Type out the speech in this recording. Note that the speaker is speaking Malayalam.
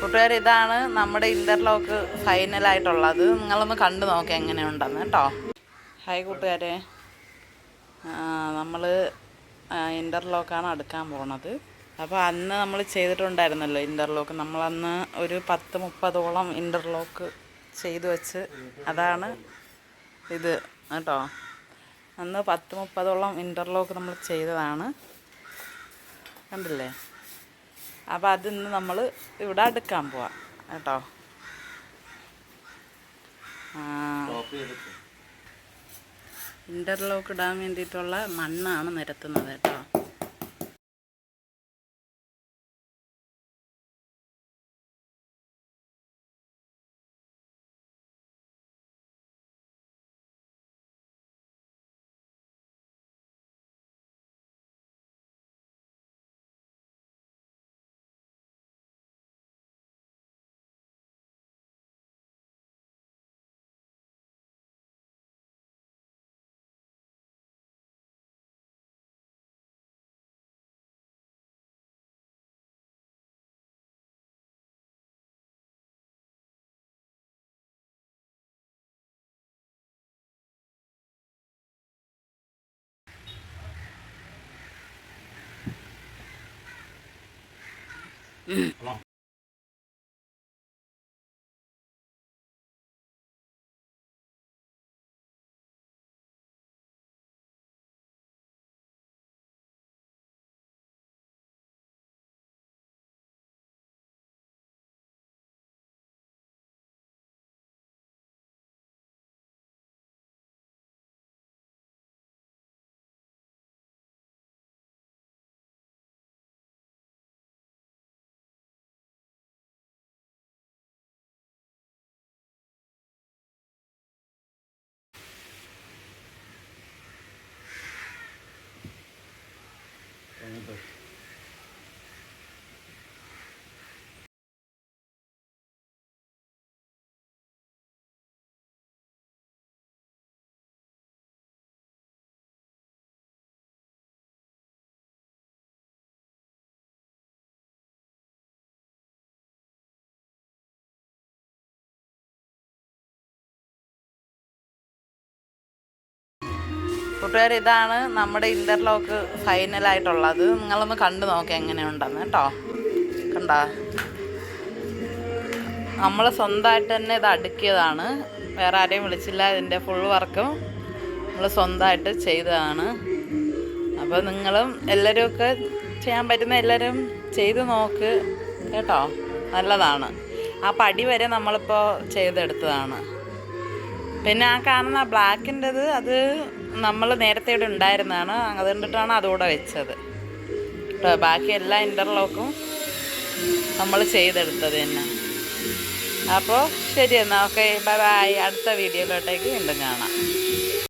കൂട്ടുകാർ ഇതാണ് നമ്മുടെ ഇന്റർലോക്ക് ഇന്റർലോക്ക് ഫൈനലായിട്ടുള്ളത്. നിങ്ങളൊന്ന് കണ്ടു നോക്കി എങ്ങനെയുണ്ടെന്ന് കേട്ടോ. ഹായ് കൂട്ടുകാരെ. നമ്മൾ ഇന്റർലോക്കാണ് അടുക്കാൻ പോണത്. അപ്പോൾ അന്ന് നമ്മൾ ചെയ്തിട്ടുണ്ടായിരുന്നല്ലോ ഇന്റർലോക്ക് നമ്മളന്ന് ഒരു പത്ത് മുപ്പതോളം ഇന്റർലോക്ക് ചെയ്തു വെച്ച് അതാണ് ഇത് കേട്ടോ. അന്ന് പത്ത് മുപ്പതോളം ഇന്റർലോക്ക് നമ്മൾ ചെയ്തതാണ്. കണ്ടില്ലേ? അപ്പോൾ അതിന്ന് നമ്മൾ ഇവിടെ അടുക്കാൻ പോവാം. കേട്ടോ? ഇന്റർലോക്ക് ഇടാൻ വേണ്ടിയിട്ടുള്ള മണ്ണാണ് നിരത്തുന്നത് കേട്ടോ. 嗯。好了 കൂട്ടുകാർ ഇതാണ് നമ്മുടെ ഇന്റർലോക്ക് ഫൈനലായിട്ടുള്ളത്. നിങ്ങളൊന്ന് കണ്ടു നോക്കി എങ്ങനെയുണ്ടെന്ന് കേട്ടോ. കണ്ട? നമ്മൾ സ്വന്തമായിട്ട് തന്നെ ഇത് അടുക്കിയതാണ്. വേറെ ആരെയും വിളിച്ചില്ല ഇതിന്റെ ഫുൾ വർക്കും നമ്മൾ സ്വന്തമായിട്ട് ചെയ്തതാണ്. അപ്പോൾ നിങ്ങളും എല്ലാവരും ഒക്കെ ചെയ്യാൻ പറ്റുന്ന എല്ലാവരും ചെയ്ത് നോക്ക് കേട്ടോ. നല്ലതാണ്. ആ പടി വരെ നമ്മളിപ്പോൾ ചെയ്തെടുത്തതാണ്. പിന്നെ ആ കാണുന്ന ബ്ലാക്കിന്റെത് അത് നമ്മൾ നേരത്തെ ഇവിടെ ഉണ്ടായിരുന്നതാണ്. അതുകൊണ്ടിട്ടാണ് അതുകൂടെ വെച്ചത്. ബാക്കി എല്ലാ ഇന്റർലോക്കും നമ്മൾ ചെയ്തെടുത്തത് തന്നെ. അപ്പോൾ ശരി എന്നാൽ ഓക്കെ ബൈ ബൈ. അടുത്ത വീഡിയോയിലോട്ടേക്ക് വീണ്ടും കാണാം.